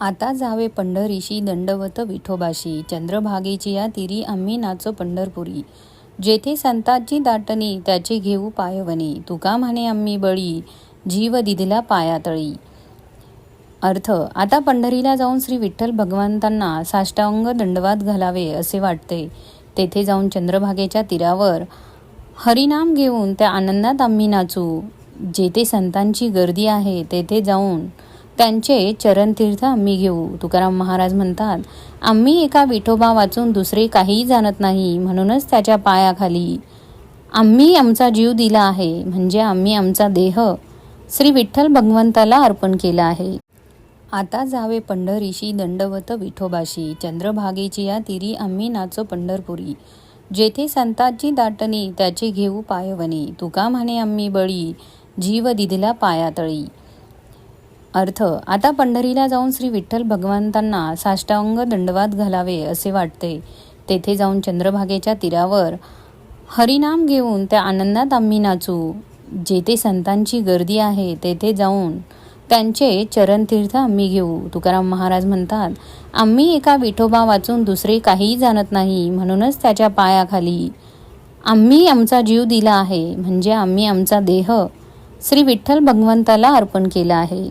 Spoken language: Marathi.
आता जावे पंढरीशी दंडवत विठोबाशी. चंद्रभागेची या तिरी आम्ही नाचो पंढरपुरी. जेथे संतांची दाटणी त्याचे घेऊ पायवणी. तुका म्हणे आम्ही बळी जीव दिदिला पायातळी अर्थ आता पंढरीला जाऊन श्री विठ्ठल भगवंतांना साष्टांग दंडवात घालावे असे वाटते. तेथे जाऊन चंद्रभागेच्या तीरावर हरिनाम घेऊन त्या आनंदात आम्ही नाचू. जेथे संतांची गर्दी आहे तेथे जाऊन त्यांचे चरणतीर्थ आम्ही घेऊ. तुकाराम महाराज म्हणतात आम्ही एका विठोबा वाचून दुसरे काहीही जाणत नाही म्हणूनच त्याच्या पायाखाली आम्ही आमचा जीव दिला आहे. म्हणजे आम्ही आमचा देह श्री विठ्ठल भगवंताला अर्पण केला आहे. आता जावे पंढरीशी दंडवत विठोबाशी. चंद्रभागेची या तिरी आम्ही नाचो पंढरपुरी. जेथे संतांची दाटणी त्याचे घेऊ पायवणी. तुका म्हणे आम्ही बळी जीव दिदिला पायातळी. अर्थ आता पंढरीला जाऊन श्री विठ्ठल भगवंतांना साष्टांग दंडवाद घालावे असे वाटते. तेथे जाऊन चंद्रभागेच्या तीरावर हरिनाम घेऊन त्या आनंदात आम्ही नाचू. जेथे संतांची गर्दी आहे तेथे जाऊन त्यांचे चरणतीर्थ आम्ही घेऊ. तुकाराम महाराज म्हणतात आम्ही एका विठोबा वाचून दुसरे काहीही जाणत नाही. म्हणूनच त्याच्या पायाखाली आम्ही आमचा जीव दिला आहे. म्हणजे आम्ही आमचा देह श्री विठ्ठल भगवंताला अर्पण केला आहे.